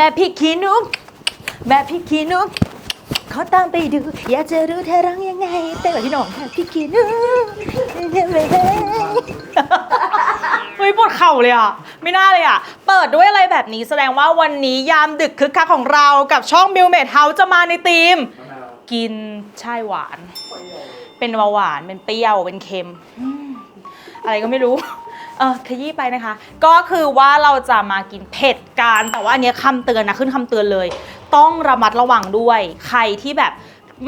ม่พี่ขี้นุกแม่พี่ขี้นุกขอตามไปดู อยากจะรู้เธอร้องยังไงเต้นแบบพี่หน่องค่พี่ขี้นุกเฮ้ยปวดเข่าเลยอะ ไม่น่าเลยอะ เปิดด้วยอะไรแบบนี้แสดงว่าวันนี้ยามดึกคึกคักของเรากับช่องมิวเมดเฮาจะมาในธีม กินใช่หวาน เป็นเบาหวาน เป็นเปรี้ยว เป็นเค็มอืมอะไรก็ไม่รู้ เออขยี้ไปนะคะ ก็คือว่าเราจะมากินเผ็ดกันแต่ว่าอันเนี้ยคำเตือนนะขึ้นคำเตือนเลย ต้องระมัดระวังด้วย ใครที่แบบ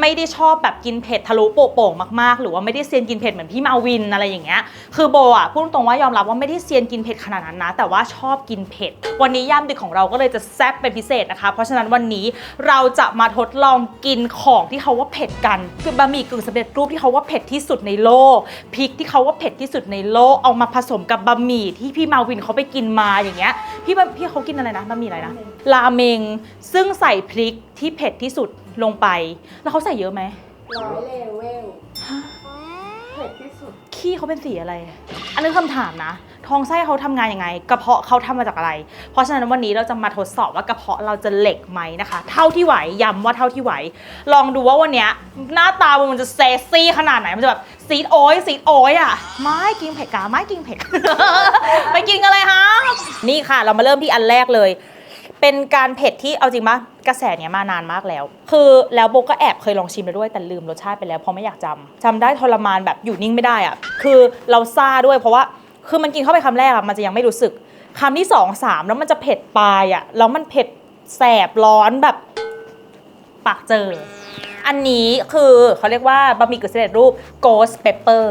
ไม่ได้ชอบแบบกินเผ็ดทะลุโป่งๆมากๆ หรือว่าไม่ได้เซียนกินเผ็ดเหมือนพี่มาวินอะไรอย่างเงี้ยคือโบอะพูดตรงว่ายอมรับว่าไม่ได้เซียนกินเผ็ดขนาดนั้นนะ แต่ว่าชอบกินเผ็ด วันนี้ย่ามดึกของเราก็เลยจะแซ่บเป็นพิเศษนะคะ เพราะฉะนั้นวันนี้เราจะมาทดลองกินของที่เขาว่าเผ็ดกันคือบะหมี่กึ่งสำเร็จรูปที่เขาว่าเผ็ดที่สุดในโลกพริกที่เขาว่าเผ็ดที่สุดในโลกเอามาผสมกับบะหมี่ที่พี่มาวินเขาไปกินมาอย่างเงี้ยพี่พี่เขากินอะไรนะบะหมี่อะไรนะราเมงซึ่งใส่พริก ที่เผ็ดที่สุดลงไป แล้วเขาใส่เยอะไหมร้อยเลเวลเผ็ดที่สุด ขี้เขาเป็นสีอะไร อันนี้คำถามนะท้องไส้เขาทำงานยังไง กระเพาะเขาทำมาจากอะไร เพราะฉะนั้นวันนี้เราจะมาทดสอบว่ากระเพาะเราจะเหล็กไหมนะคะ เท่าที่ไหวย้ำว่าเท่าที่ไหว ลองดูว่าวันเนี้ยหน้าตามันจะเซซี่ขนาดไหน มันจะแบบซีดโอยซีดโอยอะ ไม่กินเผ็ดกาไม่กินเผ็ด ไปกินกันเลยฮะ นี่ค่ะ เรามาเริ่มที่อันแรกเลย เป็นการเผ็ดที่เอาจริงปะกระแสเนี้ยมานานมากแล้ว คือแล้วโบก็แอบเคยลองชิมแล้วด้วยแต่ลืมรสชาติไปแล้วเพราะไม่อยากจำจำได้ทรมานแบบอยู่นิ่งไม่ได้อะคือเราซาด้วยเพราะว่าคือมันกินเข้าไปคำแรกอะมันจะยังไม่รู้สึกคำที่สองสามแล้วมันจะเผ็ดปลายอะแล้วมันเผ็ดแสบร้อนแบบปากเจอ อันนี้คือเขาเรียกว่าบะหมี่กึ่งสำเร็จรูป ghost pepper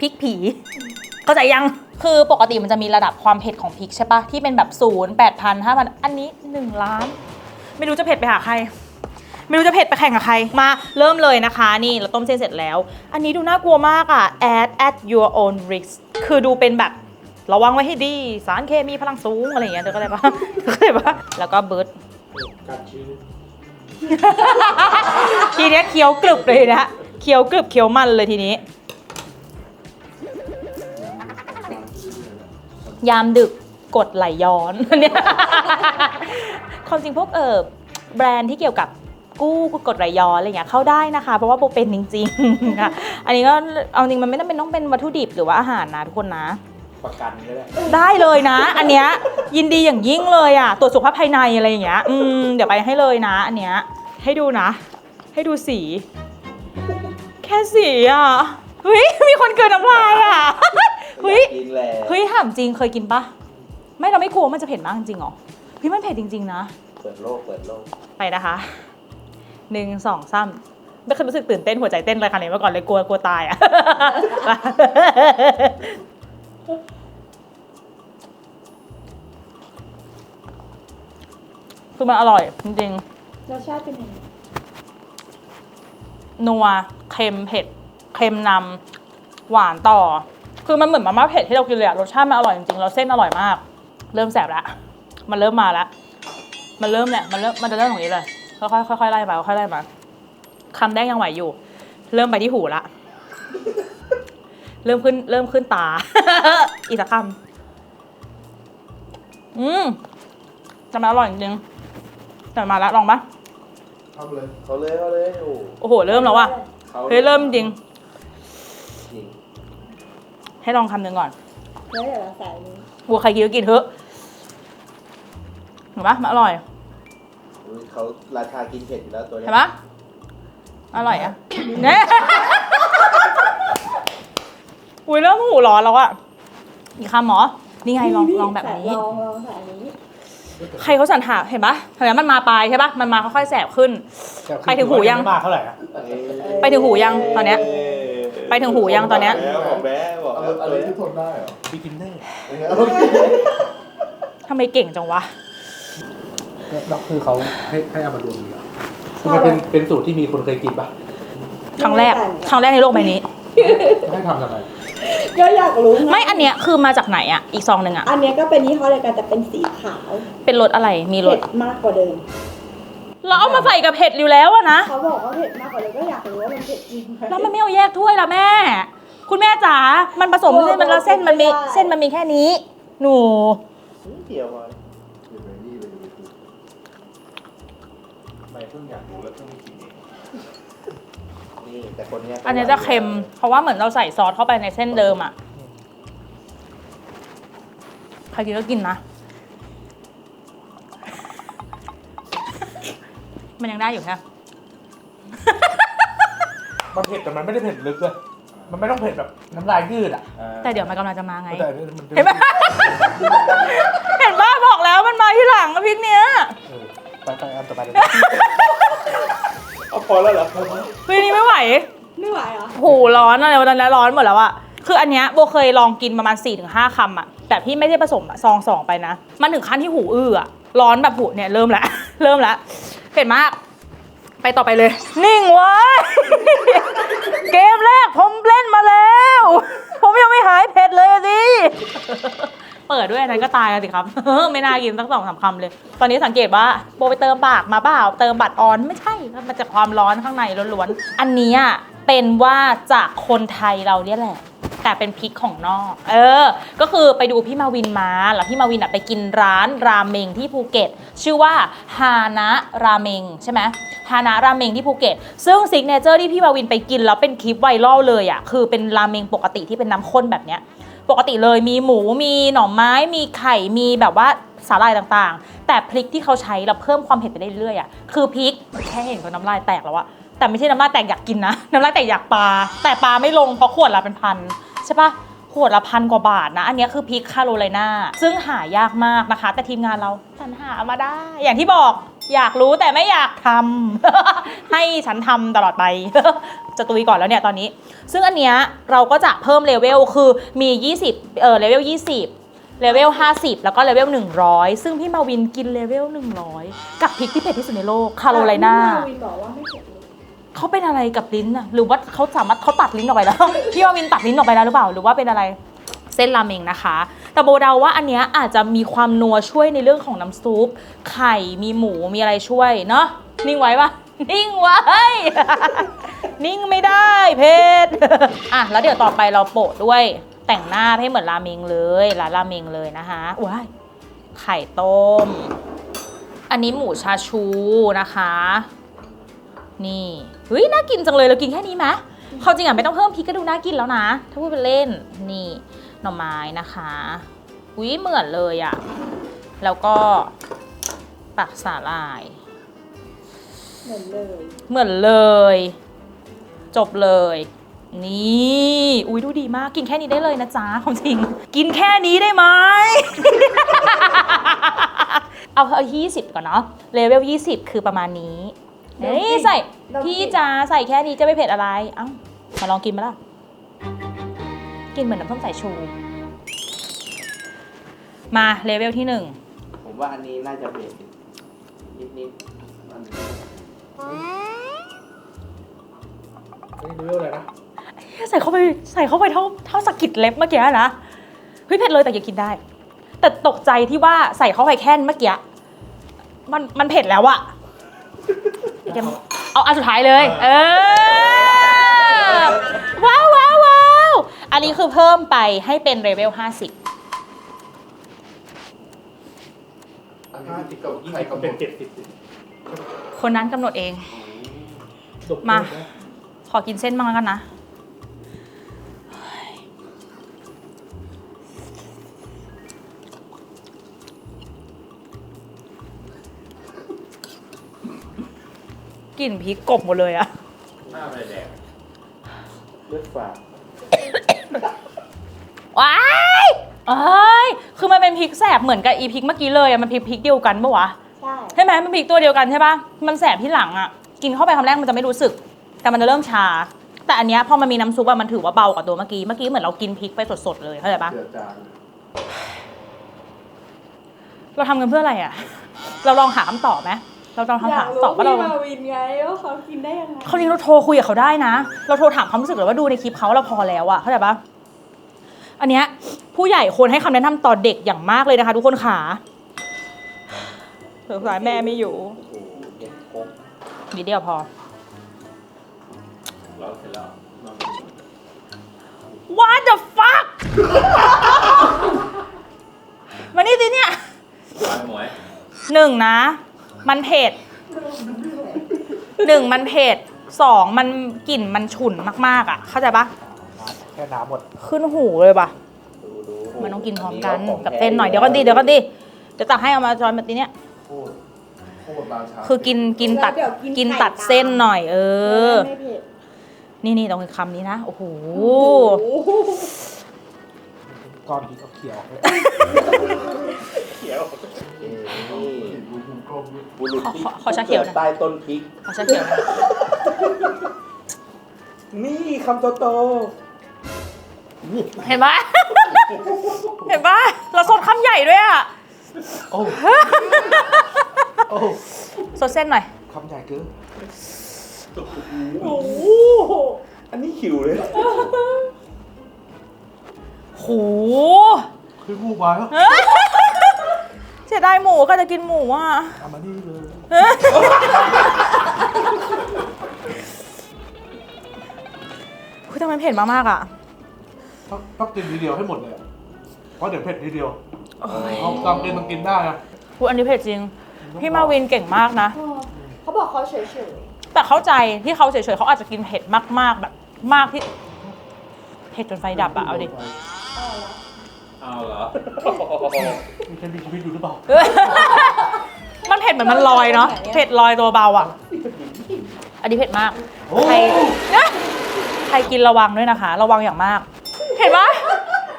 พริกผี เข้าใจยัง คือปกติมันจะมีระดับความเผ็ดของพริกใช่ปะที่เป็นแบบศูนย์แปดพันห้าพันอันนี้หนึ่งล้าน ไม่รู้จะเผ็ดไปหาใคร ไม่รู้จะเผ็ดไปแข่งกับใครมาเริ่มเลยนะคะ นี่เราต้มเส้นเสร็จแล้ว อันนี้ดูน่ากลัวมากอะ add at your own risk คือดูเป็นแบบระวังไว้ให้ดี สารเคมีพลังสูงอะไรอย่างเงี้ยเธอเข้าใจปะเธอเข้าใจปะแล้วก็เบิร์ดกัดชื่อทีเนี้ยเคี้ยวกรึบเลยนะเคี้ยวกรึบเคี้ยวมันเลยทีนี้ ยามดึกกดไหลย้อนเนี่ยความจริงพวกเออแบรนด์ที่เกี่ยวกับกู้กดไหลย้อนอะไรเงี้ยเข้าได้นะคะ เพราะว่าโบเป็นจริงๆค่ะอันนี้ก็เอาจริงมันไม่ต้องเป็นต้องเป็นวัตถุดิบหรือว่าอาหารนะทุกคนนะประกันก็ได้ได้เลยนะ อันเนี้ยยินดีอย่างยิ่งเลยอะตรวจสุขภาพภายในอะไรอย่างเงี้ยอืมเดี๋ยวไปให้เลยนะ อันเนี้ยให้ดูนะ ให้ดูสี แค่สีอะเฮ้ยมีคนเกินน้ำลายอะ เฮ้ย กินแล้วเฮ้ยถามจริงเคยกินปะไม่เราไม่กลัวมันจะเผ็ดมากจริงเหรอเฮ้ยมันเผ็ดจริง ๆ นะ เปิดโลกเปิดโลกไปนะคะหนึ่งสองสามไม่เคยรู้สึกตื่นเต้นหัวใจเต้นอะไรขนาดนี้มาก่อนเลยกลัวกลัวตายอะ คือมันอร่อยจริงรสชาติเป็นยังไงๆนัวเค็มเผ็ดเค็มนำหวานต่อ คือมันเหมือนมาม่าเผ็ดที่เรากินเลยอะรสชาติมันอร่อยจริงๆแล้วเส้นอร่อยมาก เริ่มแสบแล้วมันเริ่มมาแล้วมันเริ่มเนี่ยมันเริ่มมันจะเริ่มตรงนี้เลยค่อยๆค่อยๆไล่มาค่อยๆไล่มาคำแรกยังไหวอยู่ เริ่มไปที่หูละเริ่มขึ้นเริ่มขึ้นตา อีกสักคำอืมแต่มันอร่อยจริงๆแต่มาละลองปะเข้าเลยเขาเลยเขาเลยโอ้โอ้โหเริ่มแล้วว่ะเขาเฮ้ยเริ่มจริงจริง ให้ลองคำหนึ่งก่อน แล้วเดี๋ยวเราใส่อันนี้วัวใครกินก็กินเถอะเห็นปะมันอร่อย อุ๊ยเขาราคากินเผ็ดอยู่แล้วตัวเนี้ยเห็นปะอร่อยอะเนี่ยอุ้ยเริ่มหูร้อนแล้วอะอีกคำหมอ นี่ไงลองลองแบบนี้ลองลองใส่อันนี้ใครเขาสรรหาเห็นปะเห็นไหมมันมาปลายใช่ปะมันมาค่อยๆแสบขึ้น ไปถึงหูยังไม่มากเท่าไหร่อะเอ้ยไปถึงหูยังตอนเนี้ย ไปถึงหูยังตอนเนี้ยแล้วบอกแม่บอกแล้ว อะไรที่ทนได้เหรอบิกินเนอร์ทำไมเก่งจังวะ แล้วคือเขาให้ให้เอามารวมกันเหรอคือมันเป็นเป็นสูตรที่มีคนเคยกินปะครั้งแรก ครั้งแรกในโลกใบนี้ ให้ทำทำไมก็อยากรู้งไม่อันเนี้ยคือมาจากไหนอะอีกซองหนึ่งอะอันเนี้ยก็เป็นยี่ห้อเดียวกันแต่เป็นสีขาวเป็นรสอะไร มีรเผ็สดมากกว่าเดิม เราเอามาใส่กับเผ็ดอยู่แล้วอะนะ เขาบอกว่าเผ็ดมากกว่าเดิมก็อยากรู้ว่ามันเผ็ดจริงไหมแล้วมันไม่เอาแยกถ้วยละแม่ คุณแม่จ๋า มันผสมเส้นมันแล้วเส้นมันมีเส้นมันมีแค่นี้ หนูเดียวมาอยู่ในนี่เพิ่งอยากรู้แล้วเพิ่งไม่กินเองนี่แต่คนเนี้ยอันนี้จะเค็ม เพราะว่าเหมือนเราใส่ซอสเข้าไปในเส้นเดิมอะ ใครกินก็กินนะ มันยังได้อยู่ใช่ไหม มันเผ็ดแต่มันไม่ได้เผ็ดลึกเลย มันไม่ต้องเผ็ดแบบน้ำลายยืดอะแต่เดี๋ยวมันกำลังจะมาไง แต่อันนี้มันเห็นไหม เห็นว่าบอกแล้วมันมาที่หลังอะพริกเนี้ยเออไปไปอันต่อไปเลยเอาพอแล้วเหรอเฮ้ยนี่ไม่ไหวไม่ไหวเหรอ โหร้อนอะไรวันนั้นร้อนหมดแล้วอะคืออันเนี้ยโบเคยลองกินประมาณ4ี่ถึงห้าคำอะแต่พี่ไม่ได้ผสมอะซองสองไปนะ มันถึงขั้นที่หูอื้ออะร้อนแบบหูเนี่ยเริ่มแล้วเริ่มแล้วเผ็ดมาก ไปต่อไปเลย นิ่งไว้ เกมแรกผมเล่นมาแล้ว ผมยังไม่หายเผ็ดเลยสิเปิดด้วยอันนั้นก็ตายกันสิครับ ไม่น่ากินสักสองสามคำเลย ตอนนี้สังเกตว่าโบไปเติมปากมาเปล่าเติมบัตรออนไม่ใช่มันจากความร้อนข้างในล้วนๆอันนี้เป็นว่าจากคนไทยเราเนี่ยแหละ แต่เป็นพริกของนอก เออ ก็คือไปดูพี่มาวินมาแล้วพี่มาวินอะไปกินร้านราเมงที่ภูเก็ต ชื่อว่าฮานะราเมงใช่ไหมฮานะราเมงที่ภูเก็ต ซึ่งซิกเนเจอร์ที่พี่มาวินไปกินแล้วเป็นคลิปไวรัลเลยอะคือเป็นราเมงปกติที่เป็นน้ำข้นแบบเนี้ยปกติเลยมีหมูมีหน่อไม้มีไข่มีแบบว่าสาหร่ายต่างๆ แต่พริกที่เขาใช้เราเพิ่มความเผ็ดไปเรื่อยๆอะคือพริกแค่เห็นก็น้ำลายแตกแล้วอะแต่ไม่ใช่น้ำลายแตกอยากกินนะ น้ำลายแตกอยากปลาแต่ปลาไม่ลงเพราะขวดละเป็นพัน ใช่ปะขวดละพันกว่าบาทนะ อันนี้คือพริกคาโรไลนาซึ่งหายากมากนะคะ แต่ทีมงานเราฉันหามาได้ อย่างที่บอกอยากรู้แต่ไม่อยากทำ ให้ฉันทำตลอดไป จะตุยก่อนแล้วเนี่ยตอนนี้ ซึ่งอันเนี้ยเราก็จะเพิ่มเลเวลคือมี 20 เออเลเวล 20 เลเวล 50 แล้วก็เลเวล 100 ซึ่งพี่มาวินกินเลเวล 100 กับพริกที่เผ็ดที่สุดในโลกคาโรไลนาพี่มาวินบอกว่าไม่เผ็ด เลยเขาเป็นอะไรกับลิ้นอะหรือว่าเขาสามารถเขาตัดลิ้นออกไปแล้ว พี่มาวินตัดลิ้นออกไปแล้วหรือเปล่า หรือว่าเป็นอะไรเส้นราเมงนะคะ แต่โบเดาว่าอันเนี้ยอาจจะมีความนัวช่วยในเรื่องของน้ำซุป ไข่มีหมูมีอะไรช่วยเนาะนิ่งไว้ปะนิ่งไว้ นิ่งไม่ได้เพชรอะแล้วเดี๋ยวต่อไปเราโปะด้วยแต่งหน้าให้เหมือนราเมงเลยร้านราเมงเลยนะคะว้ายไข่ต้ม อันนี้หมูชาชูนะคะ นี่เฮ้ยน่ากินจังเลยเรากินแค่นี้ไหมเขามจริงอะไม่ต้องเพิ่มพริกก็ดูน่ากินแล้วนะ ถ้าพูดเป็นเล่นนี่หน่อไม้นะคะอุ้ยเหมือนเลยอะ่ะแล้วก็ปักสาหร่าย เหมือนเลย เหมือนเลย จบเลย นี่อุ้ยดูดีมาก กินแค่นี้ได้เลยนะจ๊ะความจริง กินแค่นี้ได้ไหม เอาเอายี่สิบก่อนเนาะเลเวลยี่สิบคือประมาณนี้ เฮ้ยใส่พี่จ๋าใส่แค่นี้จะไม่เผ็ดอะไร เอ้ามาลองกินไหมล่ะ กินเหมือนน้ำส้มสายชู มาเลเวลที่หนึ่งผมว่าอันนี้น่าจะเผ็ดนิดนิดๆอันนี้นี่ดูเรื่องอะไรนะใส่เข้าไปใส่เข้าไปเท่าเท่าสะกิดเล็บเมื่อกี้นะเฮ้ยเผ็ดเลยแต่ยังกินได้ แต่ตกใจที่ว่าใส่เข้าไปแค่เมื่อกี้มันมันเผ็ดแล้วอะ เดี๋ยวเอาอันสุดท้ายเลย เออ ว้าวว้าวว้าวอันนี้คือเพิ่มไปให้เป็นเลเวล50อันนี้ที่เก่ายี่ไข่สิบก็กำหเป็นนดเจ็ดสิบคนนั้นกำหนดเองดกมานะขอกินเส้นบ้างแล้วกันนะ กลิ่นพริกกบหมดเลยอะหน้าไม่แดงเลือดฝาดว้ายเอ้ยคือมันเป็นพริกแสบเหมือนกับอีพริกเมื่อกี้เลยอะมันพริกพริกเดียวกันปะวะใช่ใช่ไหมมันพริกตัวเดียวกันใช่ปะมันแสบที่หลังอะกินเข้าไปคำแรกมันจะไม่รู้สึก แต่มันจะเริ่มชา แต่อันเนี้ยพอมันมีน้ำซุปอะมันถือว่าเบากว่าตัวเมื่อกี้เมื่อกี้เหมือนเรากินพริกไปสดๆเลยเข้าใจปะเจือจางเราทำกันเพื่ออะไรอะเราลองหาคำตอบไหม เราลองอยาหากรู้ตอบว่าเราพี่มาวินไงว่าเขากินได้ยังไงเขาจริงเราโทรคุยกับเขาได้นะ เราโทรถามความรู้สึกเลยว่าดูในคลิปเขาเราพอแล้วอะเข้าใจปะอันเนี้ยผู้ใหญ่ควรให้คำแนะนำต่อเด็กอย่างมากเลยนะคะ ทุกคนขาสงสายแม่ไม่อยู่โอ้โหเย็นโคกนิดเดียวพอเราเสร็จแล้วนอน What the fuck มานี่สิเนี่ยวางหมวยหนึ่งนะ มันเผ็ดหนึ่งมันเผ็ดสองมันกลิ่นมันฉุนมากๆอะ เข้าใจปะแค่น้ำหมดขึ้นหูเลยปะดูดูมันต้องกินพร้อมกันขงกับแท้เส้นหน่อยเดี๋ยวก็ดีเดี๋ยวก็ดีเดี๋ยวตักให้เอามาจอยแบบนี้เนี่ยโคตรโคตรราชาคือกินกินตัดแล้วเดี๋ยวกินไข่ตัดเส้นหน่อย เออไม่เผ็ดนี่นี่ต้องคำนี้นะโอ้โหโอ้โหก้อนพริกเอาเขียวเลยเขียว นี่ดูมุมกลมด้วยบุรุษที่ขอขอชาเขียวหน่อยใต้ต้นพริกเอาชาเขียวนะนี่คำโตโตเห็นปะ เห็นปะเราสดคำใหญ่ด้วยอะโอ้โอ้สดเส้นหน่อย คำใหญ่เกินโอ้โหอันนี้หิวเลยโห คืองูมาแล้ว เสียดายหมูก็จะกินหมูอะเอามานี่เลยคือทำไมเผ็ดมากๆอะต้องต้องกินทีเดียวให้หมดเลยอะเพราะเดี๋ยวเผ็ดทีเดียวเอาตามกินมันกินได้นะพูดอันนี้เผ็ดจริง พี่มาวินเก่งมากนะ เขาบอกเขาเฉยแต่เข้าใจที่เขาเฉยๆเขาอาจจะกินเผ็ดมากๆแบบ มากที่เผ็ดจนไฟดับอะเอาดิ เอาเหรอ มีใครมีชีวิตอยู่หรือเปล่ามันเผ็ดเหมือนมันลอยเนาะ เผ็ดลอยตัวเบาอะ อันนี้เผ็ดมาก โอ้ใครนะใครกินระวังด้วยนะคะ ระวังอย่างมาก เห็นปะ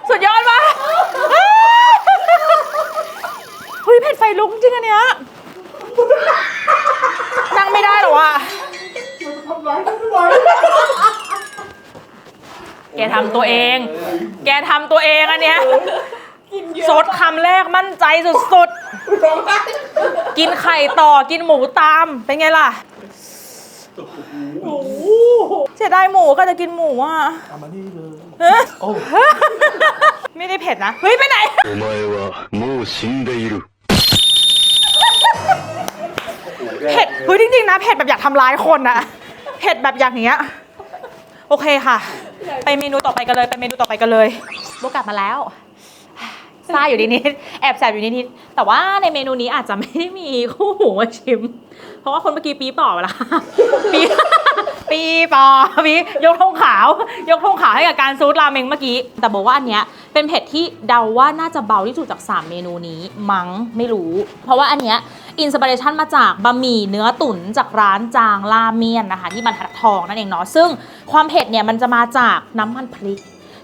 สุดยอดปะเฮ้ยเผ็ดไฟลุกจริงอันเนี้ยนั่งไม่ได้หรอวะ แกทำตัวเอง แกทำตัวเองอันเนี้ย ๆกินเยอะ สดคำแรกมั่นใจสุดๆ กินไข่ต่อกินหมูตาม เป็นไงล่ะ โอ้โห เสียดายหมูก็จะกินหมูอ่ะ เอามานี่เลย เอ๊ะ โอ้ ไม่ได้เผ็ดนะ เฮ้ย ไปไหน お前はもう死んでいる。 เผ็ดเฮ้ยจริงๆนะเผ็ดแบบอยากทำร้ายคนอะเผ็ดแบบอย่างเงี้ย โอเคค่ะ ไปเมนูต่อไปกันเลย ไปเมนูต่อไปกันเลย ลูกกลับมาแล้วซ่าอยู่นิดๆแอบแสบอยู่นิดๆแต่ว่าในเมนูนี้อาจจะไม่ได้มีคู่หูมาชิม เพราะว่าคนเมื่อกี้ปีป่อไปละปี ปีปอปียกธงขาว ยกธงขาวให้กับการซูดราเมงเมื่อกี้ แต่บอกว่าอันเนี้ยเป็นเผ็ดที่เดาว่าน่าจะเบาที่สุดจาก 3 เมนูนี้มั้งไม่รู้ เพราะว่าอันเนี้ยอินสปิเรชันมาจากบะหมี่เนื้อตุ๋นจากร้านจางราเมียนนะคะ ที่บรรทัดทองนั่นเองเนาะซึ่งความเผ็ดเนี่ยมันจะมาจากน้ำมันพริก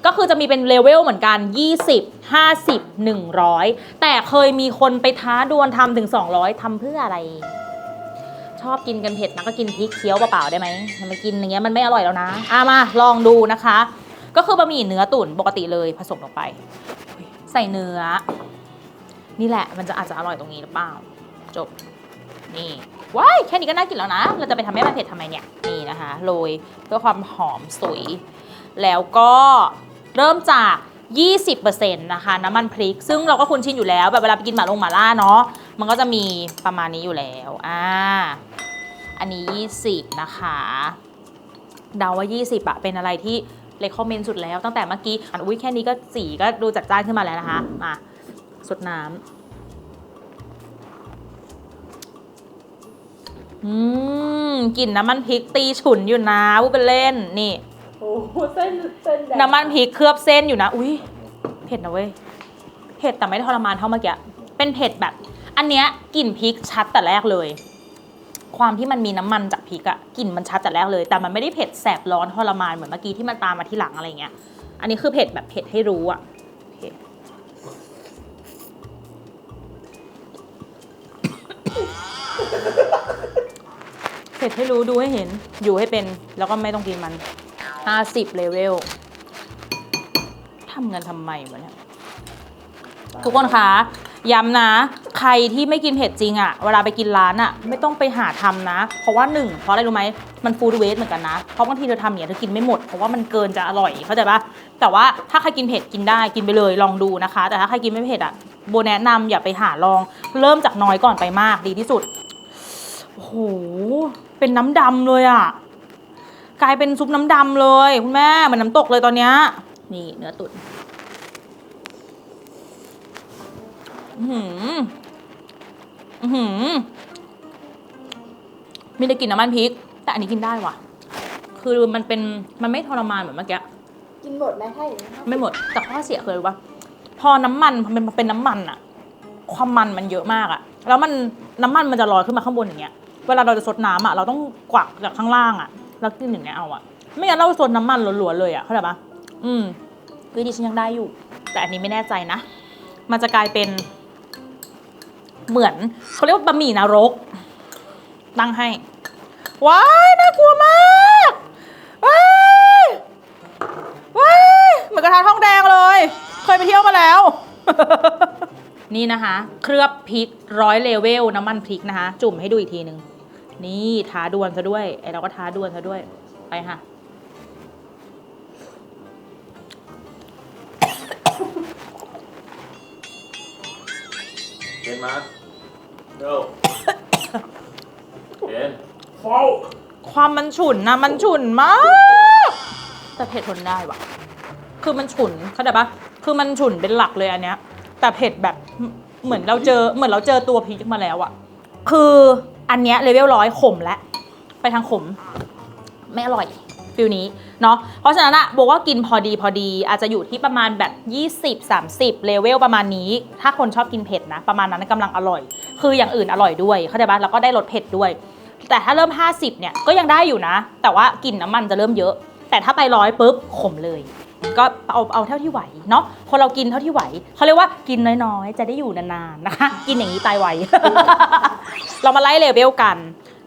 ก็คือจะมีเป็นเลเวลเหมือนกัน 20 50 100 แต่เคยมีคนไปท้าดวลทำถึง 200 ทำเพื่ออะไร ชอบกินกันเผ็ดนะก็กินพริกเคี้ยวเปล่าๆได้ไหมทำไมกินอย่างเงี้ยมันไม่อร่อยแล้วนะอะมาลองดูนะคะ ก็คือบะหมี่เนื้อตุ๋นปกติเลยผสมลงไป ใส่เนื้อ นี่แหละมันจะอาจจะอร่อยตรงนี้หรือเปล่า จบนี่ว้ายแค่นี้ก็น่ากินแล้วนะ เราจะไปทำให้มันเผ็ดทำไมเนี่ยนี่นะคะโรยเพื่อความหอมสวย แล้วก็เริ่มจาก 20%นะคะน้ำมันพริก ซึ่งเราก็คุ้นชินอยู่แล้วแบบเวลาไปกินหมาลงหมาล่าเนาะ มันก็จะมีประมาณนี้อยู่แล้วอ่าอันนี้ 20 นะคะเดาว่า 20อะเป็นอะไรที่เลคคอมเมนต์สุดแล้ว ตั้งแต่เมื่อกี้อันอุ้ยแค่นี้ก็สีก็ดูจัดจ้านขึ้นมาแล้วนะคะมาสดน้ำอืมกลิ่นน้ำมันพริกตีฉุนอยู่นะพูดเป็นเล่นนี่โอ้โหเส้นเส้นแดงน้ำมันพริกเคลือบเส้นอยู่นะ อุ้ยเผ็ดนะเว้ย เผ็ดแต่ไม่ได้ทรมานเท่าเมื่อกี้ เป็นเผ็ดแบบ อันเนี้ยกลิ่นพริกชัดแต่แรกเลย ความที่มันมีน้ำมันจากพริกอะกลิ่นมันชัดแต่แรกเลย แต่มันไม่ได้เผ็ดแสบร้อนทรมานเหมือนเมื่อกี้ที่มันตามมาที่หลังอะไรเงี้ย อันนี้คือเผ็ดแบบเผ็ดให้รู้อะเผ็ดให้รู้ดูให้เห็นอยู่ให้เป็นแล้วก็ไม่ต้องกินมัน 50เลเวลทำกันทำไมวะเนี่ยทุกคนคะ ย้ำนะ ใครที่ไม่กินเผ็ดจริงอะเวลาไปกินร้านอะไม่ต้องไปหาทำนะ เพราะว่าหนึ่งเพราะอะไรรู้ไหมมันฟูดเวสเหมือนกันนะ เพราะบางทีเธอทำอย่างเนี้ยเธอกินไม่หมด เพราะว่ามันเกินจะอร่อยเข้าใจปะแต่ว่าถ้าใครกินเผ็ดกินได้กินไปเลยลองดูนะคะ แต่ถ้าใครกินไม่เผ็ดอะโบแนะนำอย่าไปหาลอง เริ่มจากน้อยก่อนไปมากดีที่สุดโอ้โหเป็นน้ำดำเลยอะกลายเป็นซุปน้ำดำเลยคุณแม่เหมือนน้ำตกเลยตอนเนี้ยนี่เนื้อตุ๋น อื้อ หืออื้อหือไม่ได้กลินน้ำมันพริก แต่อันนี้กินได้ว่ะ คือมันเป็นมันไม่ทรมานเหมือนเมื่อกี้กินหมดไหมถ้าอย่างนี้ไม่หมดแต่ข้อเสียคืออะไรรู้ปะพอน้ำมันมันเป็นน้ำมันอะความมันมันเยอะมากอะแล้วมันน้ำมันมันจะลอยขึ้นมาข้างบนอย่างเงี้ย เวลาเราจะซดน้ำอะเราต้องกวักจากข้างล่างอะแล้วกินอย่างเงี้ยเอาอะไม่งั้นเราซดน้ำมันล้วนๆเลยอะเข้าใจปะอืมคือดิฉันยังได้อยู่ แต่อันนี้ไม่แน่ใจนะ มันจะกลายเป็น เหมือนเขาเรียกว่าบะหมี่นรก ตั้งให้ ว้ายน่ากลัวมากว้ายว้ายเหมือนกระทะทองแดงเลย เคยไปเที่ยวมาแล้ว นี่นะคะ เคลือบพริกร้อยเลเวลน้ำมันพริกนะคะ จุ่มให้ดูอีกทีหนึ่งนี่ท้าดวลซะด้วยไอเราก็ท้าดวลซะด้วยไปค่ะเห็นไหมาเร็วเห็นความมันฉุนนะมันฉุนมาก แต่เผ็ดทนได้ว่ะ คือมันฉุนเข้าใจปะคือมันฉุนเป็นหลักเลยอันเนี้ย แต่เผ็ดแบบเหมือนเราเจอเหมือนเราเจอตัวพริกมาแล้วอะคืออันเนี้ยเลเวลร้อยขมแล้วไปทางขม ไม่อร่อยฟิลนี้เนาะเพราะฉะนั้นอะบอกว่ากินพอดีพอดีอาจจะอยู่ที่ประมาณแบบ 20 30 เลเวลประมาณนี้ ถ้าคนชอบกินเผ็ดนะ ประมาณนั้นกำลังอร่อย คืออย่างอื่นอร่อยด้วยเข้าใจปะแล้วก็ได้รสเผ็ดด้วย แต่ถ้าเริ่ม 50เนี่ยก็ยังได้อยู่นะ แต่ว่ากลิ่นน้ำมันจะเริ่มเยอะ แต่ถ้าไปร้อยปุ๊บขมเลย ก็เอาเอาเท่าที่ไหวเนาะคนเรากินเท่าที่ไหวเขาเรียกว่ากินน้อยๆ จะได้อยู่นานๆนะคะ กินอย่างนี้ตายไว เรามาไล่เลเวลกัน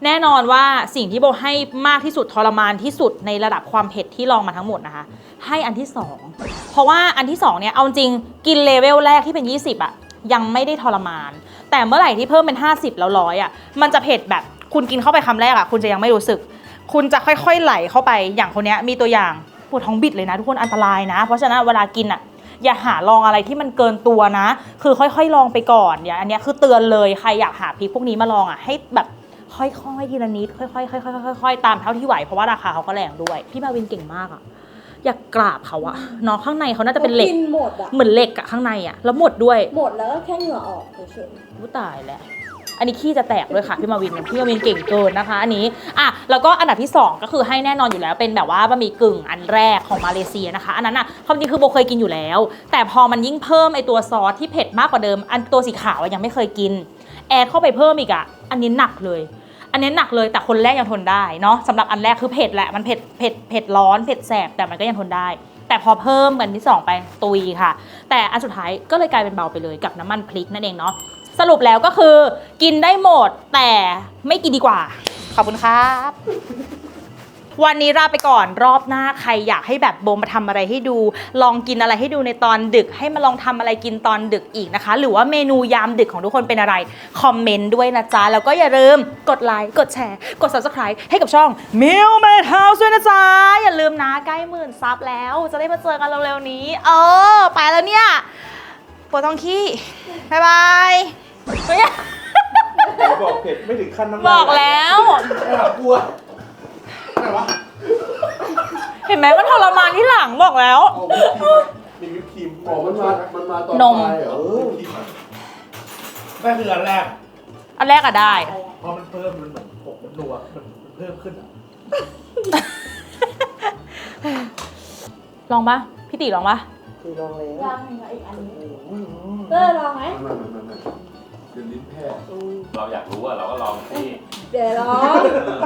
แน่นอนว่าสิ่งที่โบให้มากที่สุดทรมานที่สุดในระดับความเผ็ดที่ลองมาทั้งหมดนะคะ ให้อันที่ 2 เพราะว่าอันที่2เนี่ยเอาจริงกินเลเวลแรกที่เป็น 20อะยังไม่ได้ทรมาน แต่เมื่อไหร่ที่เพิ่มเป็น 50 แล้วร้อยอะมันจะเผ็ดแบบคุณกินเข้าไปคำแรกอะคุณจะยังไม่รู้สึก คุณจะค่อยๆไหลเข้าไปอย่างคนนี้มีตัวอย่างปวดท้องบิดเลยนะ ทุกคนอันตรายนะ เพราะฉะนั้นเวลากินอะอย่าหาลองอะไรที่มันเกินตัวนะ คือค่อยๆลองไปก่อนอย่าอันนี้คือเตือนเลยใครอยากหาพริกพวกนี้มาลองอะให้แบบค่อยๆทีละนิดค่อยๆค่อยๆค่อยๆตามเท่าที่ไหวเพราะว่าราคาเขาก็แรงด้วยพี่มาวินเก่งมากอะ อยากกราบเขาอะเนาะข้างในเขาน่าจะเป็นเหล็กกินหมดอะเหมือนเหล็กอะข้างในอะแล้วหมดด้วยหมดแล้วก็แค่เหงื่อออกเฉยผู้ตายแล้วอันนี้ขี้จะแตกด้วยค่ะพี่มาวินพี่มาวินเก่งเกินนะคะ อันนี้อะแล้วก็อันดับที่ 2 ก็คือให้แน่นอนอยู่แล้วเป็นแบบว่าบะหมี่กึ่งอันแรกของมาเลเซียนะคะ อันนั้นอะความจริงคือโบเคยกินอยู่แล้ว แต่พอมันยิ่งเพิ่มไอตัวซอสที่เผ็ดมากกว่าเดิม อันตัวสีขาวอะยังไม่เคยกิน แอดเข้าไปเพิ่มอีกอะอันนี้หนักเลย อันนี้หนักเลยแต่คนแรกยังทนได้เนาะสำหรับอันแรกคือเผ็ดแหละมันเผ็ดเผ็ดเผ็ดร้อนเผ็ดแสบแต่มันก็ยังทนได้ แต่พอเพิ่มกันที่สองไปตุยค่ะ แต่อันสุดท้ายก็เลยกลายเป็นเบาไปเลยกับน้ำมันพริกนั่นเองเนาะสรุปแล้วก็คือ กินได้หมดแต่ไม่กินดีกว่า ขอบคุณครับ วันนี้ลาไปก่อนรอบหน้าใครอยากให้แบบโบมาทำอะไรให้ดู ลองกินอะไรให้ดูในตอนดึก ให้มาลองทำอะไรกินตอนดึกอีกนะคะ หรือว่าเมนูยามดึกของทุกคนเป็นอะไร คอมเมนต์ด้วยนะจ๊ะ แล้วก็อย่าลืมกดไลค์กดแชร์ กด subscribe ให้กับช่อง m i l m a d House ด้วยนะจ๊ะ อย่าลืมนะใกล้หมื่นซับแล้ว จะได้มาเจอกันเร็วๆนี้ เออ ไปแล้วเนี่ยปวดท้องขี้บ๊ายบายเฮ้ยบอกเผ็ดไม่ถึงขั้นน้ำลายบอกแล้วแอบกลัวอะไรวะเห็นไหมมันทรมานที่หลังบอกแล้วเอาวิปครีมมีวิปครีมอ๋อมันมา มันมาตอนนม ปลายเหรอเออวิปครีมนั่นคืออันแรก อันแรกอะได้เพราะมันเพิ่มมันเหมือนผงมันนัวมันเพิ่มขึ้นอะลองปะพี่ตีลองปะคือลองแล้วๆยังอีกอันนี้เออลองไหมไม่ไม่ไม่ไม่เดี๋ยวลิ้นแพ้เราอยากรู้อะเราก็ลองที่เดี๋ยวลองเออ